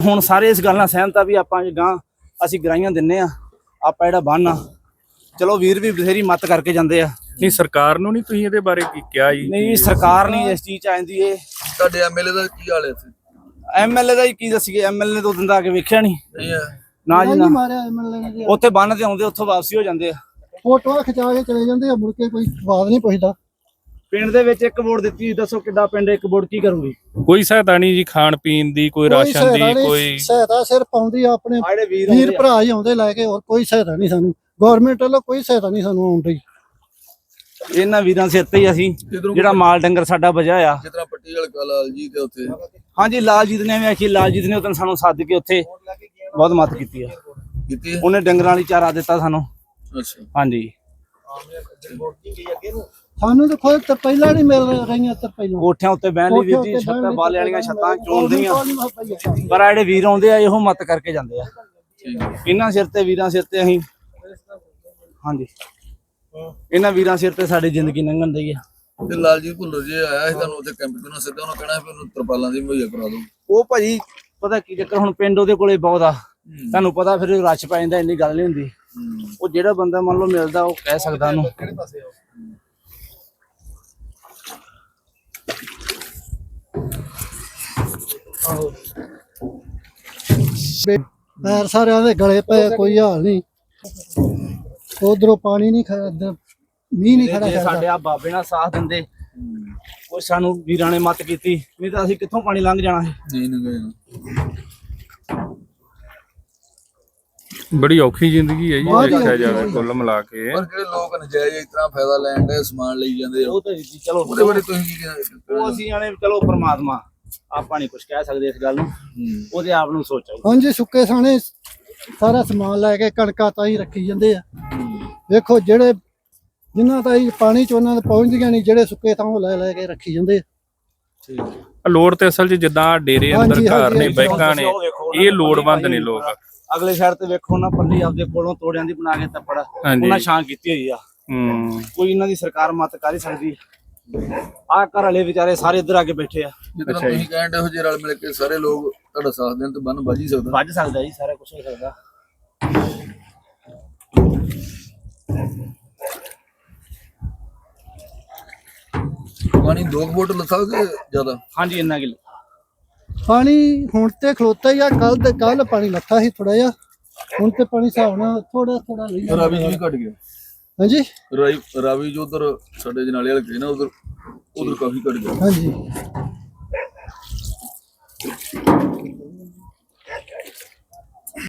ਹੁਣ ਸਾਰੇ ਇਸ ਗੱਲ ਨਾਲ ਸਹਿਮਤ ਆ ਵੀ ਆਪਾਂ ਗਾਂ ਅਸੀਂ ਗਰਾਈਆਂ ਦਿੰਨੇ ਆ ਆਪਾਂ ਜਿਹੜਾ ਬੰਨ ਆ ਚਲੋ ਵੀਰ ਵੀ ਬਥੇਰੀ ਮਤ ਕਰਕੇ ਜਾਂਦੇ ਆ। ਨਹੀਂ ਸਰਕਾਰ ਨੂੰ ਨਹੀਂ ਤੁਸੀਂ ਇਹਦੇ ਬਾਰੇ ਕੀ ਕਿਹਾ ਜੀ? ਨਹੀਂ ਸਰਕਾਰ ਨਹੀਂ ਇਸ ਚੀਜ਼ ਚ ਆਂਦੀ ਏ ਤੁਹਾਡੇ ਐਮਐਲਏ ਦਾ ਕੀ ਹਾਲ ਹੈ ਇੱਥੇ? ਐਮਐਲਏ ਦਾ ਹੀ ਕੀ ਦੱਸੀਏ ਐਮਐਲਏ ਨੇ ਦੋ ਦਿਨ ਦਾ ਆ ਕੇ ਵੇਖਿਆ ਨਹੀਂ। ਨਾ ਜੀ ਨਾ। ਉੱਥੇ ਬੰਨ ਤੇ ਆਉਂਦੇ ਉੱਥੋਂ ਵਾਪਸੀ ਹੋ ਜਾਂਦੇ ਆ। ਫੋਟੋਆਂ ਖਿਚਾ ਕੇ ਚਲੇ ਜਾਂਦੇ ਆ ਮੁੜ ਕੇ ਕੋਈ ਬਾਤ ਨਹੀਂ ਪੁੱਛਦਾ। ਪਿੰਡ ਦੇ ਵਿੱਚ ਇੱਕ ਵੋਟ ਦਿੱਤੀ ਦੱਸੋ ਕਿੱਡਾ ਪਿੰਡ ਇੱਕ ਵੋਟ ਕੀ ਕਰੂਗੀ? ਕੋਈ ਸਹਾਇਤਾ ਨਹੀਂ ਜੀ ਖਾਣ ਪੀਣ ਦੀ ਕੋਈ ਰਾਸ਼ਨ ਦੀ ਕੋਈ ਸਹਾਇਤਾ ਸਿਰ ਪਾਉਂਦੀ ਆ ਆਪਣੇ ਜਿਹੜੇ ਵੀਰ ਵੀਰ ਆਉਂਦੇ ਆ, ਭਰਾ ਹੀ ਆਉਂਦੇ ਲੈ ਕੇ ਹੋਰ ਕੋਈ ਸਹਾਇਤਾ ਨਹੀਂ ਸਾਨੂੰ। ਗਵਰਨਮੈਂਟ ਵੱਲੋਂ ਕੋਈ ਸਹਾਇਤਾ ਨਹੀਂ ਸਾਨੂੰ ਆਉਂਦੀ ਇਹਨਾਂ ਵੀਰਾਂ ਸਿਰ ਤੇ ਹੀ ਅਸੀਂ ਜਿਹੜਾ ਮਾਲ ਡੰਗਰ ਸਾਡਾ ਬਜਾ ਆ। ਜਿਸ ਤਰ੍ਹਾਂ ਪੱਟੀ ਵਾਲਾ ਲਾਲ ਜੀ ਤੇ ਉੱਥੇ। ਹਾਂਜੀ ਲਾਲਜੀਤ ਨੇ ਵੀ ਆਖੀ ਲਾਲਜੀਤ ਨੇ ਉਦੋਂ ਸਾਨੂੰ ਸੱਦ ਕੇ ਉੱਥੇ ਬਹੁਤ ਮਦਦ ਕੀਤੀ ਆ। ਕੀਤੀ ਹੈ? ਉਹਨੇ ਡੰਗਰਾਂ ਵਾਲੀ ਚਾਰਾ ਦਿੱਤਾ ਸਾਨੂੰ। ਅੱਛਾ। ਹਾਂਜੀ। ਸਾਨੂੰ ਤਾਂ ਕੋਈ ਤਾਂ ਪਹਿਲਾਂ ਨਹੀਂ ਮਿਲ ਰਹੀਆਂ ਤਾਂ ਪਹਿਲਾਂ। ਕੋਠਿਆਂ ਉੱਤੇ ਬਹਿਣ ਲਈ ਵੀਰ ਜੀ ਛੱਤਾਂ ਬਾਲੇ ਵਾਲੀਆਂ ਛੱਤਾਂ ਚੋਣਦੀਆਂ ਪਰ ਆਹ ਜਿਹੜੇ ਵੀਰ ਆਉਂਦੇ ਆ ਇਹੋ ਮਤ ਕਰਕੇ ਜਾਂਦੇ ਆ। ਇਹਨਾਂ ਸਿਰ ਤੇ ਵੀਰਾਂ ਸਿਰ ਤੇ ਅਸੀਂ ਹਾਂਜੀ। ਇਹਨਾਂ ਵੀਰਾਂ ਸਿਰ ਤੇ ਸਾਡੀ ਜ਼ਿੰਦਗੀ ਲੰਘਣ ਦੀ ਆ। ਤੇ ਲਾਲ ਜੀ ਭੁੱਲਰ ਜੀ ਆਇਆ ਸੀ ਤੁਹਾਨੂੰ ਉੱਥੇ ਕੈਂਪ ਤੋਂ ਨਾ ਸਿੱਧਾ ਉਹਨਾਂ ਕਹਿਣਾ ਵੀ ਉਹਨੂੰ ਤਰਪਾਲਾਂ ਦੀ ਮੁਹੱਈਆ ਕਰਾ ਦਿਓ। ਉਹ ਭਾਜੀ ਪਤਾ ਕੀ ਚੱਕਰ ਹੁਣ ਪਿੰਡ ਉਹਦੇ ਕੋਲੇ ਬਹੁਤ ਆ। ਤੁਹਾਨੂੰ ਪਤਾ ਫਿਰ ਰਸ਼ ਪੈ ਜਾਂਦਾ ਇੰਨੀ ਗੱਲ ਨਹੀਂ ਹੁੰਦੀ। ਉਹ ਜਿਹੜਾ ਬੰਦਾ ਮੰਨ ਲਓ ਮਿਲਦਾ ਉਹ ਕਹਿ ਸਕਦਾ ਉਹਨੂੰ। ਪੈਰ ਸਾਰਿਆਂ ਦੇ ਗਲੇ ਪਏ ਕੋਈ ਹਾਲ ਨਹੀਂ। ਉਧਰੋਂ ਪਾਣੀ ਨਹੀਂ ਖੜਾ ਮੀਂਹ ਨਹੀਂ ਖੜਾ ਕਰਦਾ। ਸਾਡੇ ਆ ਬਾਬੇ ਨਾਲ ਸਾਥ ਦਿੰਦੇ ਉਹ ਸਾਨੂੰ ਵੀਰਾਂ ਨੇ ਮਤ ਕੀਤੀ ਨਹੀਂ ਤਾਂ ਅਸੀਂ ਕਿੱਥੋਂ ਪਾਣੀ ਲੰਘ ਜਾਣਾ ਸੀ? ਨਹੀਂ ਬੜੀ ਔਖੀ ਜ਼ਿੰਦਗੀ ਹੈ ਜੀ ਦੇਖਿਆ ਜਾਵੇ ਕੁੱਲ ਮਿਲਾ ਕੇ। ਪਰ ਜਿਹੜੇ ਲੋਕ ਨਜਾਇਜ਼ ਇਸ ਤਰ੍ਹਾਂ ਫਾਇਦਾ ਲੈਣ ਦੇ ਸਮਾਨ ਲਈ ਜਾਂਦੇ ਉਹ ਤਾਂ ਜੀ ਚਲੋ। ਉਹਦੇ ਬਾਰੇ ਤੁਸੀਂ ਕੀ ਕਹਿੰਦੇ ਉਹ ਅਸੀਂ ਆਣੇ ਚਲੋ ਪ੍ਰਮਾਤਮਾ। ਆਪਾਂ ਨਹੀਂ ਕੁਝ ਕਹਿ ਸਕਦੇ ਇਸ ਗੱਲ ਨੂੰ। ਉਹਦੇ ਆਪ ਨੂੰ ਸੋਚੋ। ਹਾਂਜੀ ਸੁੱਕੇ ਸਾਣੇ ਸਾਰਾ ਸਮਾਨ ਲੈ ਕੇ ਕਣਕਾਂ ਤਾਈ ਰੱਖੀ ਜਾਂਦੇ ਆ। ਵੇਖੋ ਜਿਹੜੇ ਜਿਨ੍ਹਾਂ ਤਾਈ ਪਾਣੀ ਚ ਉਹਨਾਂ ਦੇ ਪਹੁੰਚਦੀਆਂ ਨਹੀਂ ਜਿਹੜੇ ਸੁੱਕੇ ਤਾਂ ਉਹ ਲੈ ਲੈ ਕੇ ਰੱਖੀ ਜਾਂਦੇ ਆ। ਲੋੜ ਤੇ ਅਸਲ 'ਚ ਜਿੱਦਾਂ ਡੇਰੇ ਅੰਦਰ ਘਰ ਨੇ ਬੈਂਕਾਂ ਨੇ ਇਹ ਲੋੜਵੰਦ ਨੇ ਲੋਕ। ਅਗਲੇ ਸ਼ਹਿਰ ਤੇ ਵੇਖੋ ਨਾ ਪੱਲੀ ਆਪਦੇ ਕੋਲੋਂ ਤੋੜਿਆਂ ਦੀ ਬਣਾ ਕੇ ਤੱਪੜ। ਉਹਨਾਂ ਛਾਂ ਕੀਤੀ ਹੋਈ ਆ। ਹੂੰ। ਕੋਈ ਇਹਨਾਂ ਦੀ ਸਰਕਾਰ ਮਤ ਕਰ ਹੀ ਸਕਦੀ। ਆ ਘਰ ਵਾਲੇ ਵਿਚਾਰੇ ਸਾਰੇ ਇੱਧਰ ਆ ਕੇ ਬੈਠੇ ਆ। ਜਿੱਦਾਂ ਤੁਸੀਂ ਕਹਿੰਦੇ ਹੋ ਜੇ ਰਲ ਮਿਲ ਕੇ ਸਾਰੇ ਲੋਕ ਤੁਹਾਡਾ ਸਾਥ ਦੇਣ ਤੇ ਬੰਨ ਵੱਜ ਹੀ ਸਕਦਾ। ਵੱਜ ਸਕਦਾ ਜੀ ਸਾਰਾ ਕੁਝ ਹੋ ਸਕਦਾ। ਪਾਣੀ 2 ਫੁੱਟ ਲੱਥਾ ਕਿ ਜ਼ਿਆਦਾ? ਹਾਂਜੀ ਇੰਨਾ ਕਿਲੋ। ਪਾਣੀ ਹੁਣ ਤੇ ਖਲੋਤਾ ਹੀ ਆ ਕੱਲ ਤੇ ਕੱਲ ਪਾਣੀ ਲੱਥਾ ਸੀ ਥੋੜਾ ਜਿਹਾ। ਹੁਣ ਤੇ ਪਾਣੀ ਹਿਸਾਬ ਨਾਲ ਥੋੜਾ ਥੋੜਾ ਰਹੀ। ਰਾਵੀ ਜੀ ਵੀ ਘਟ ਗਿਆ। ਹਾਂਜੀ? ਰਾਵੀ ਰਾਵੀ ਜੋ ਉਧਰ ਸਾਡੇ ਜਨਾਲੇ ਵਾਲੇ ਗਏ ਨਾ ਉਧਰ ਉਧਰ ਕਾਫੀ ਘਟ ਗਿਆ। ਹਾਂਜੀ।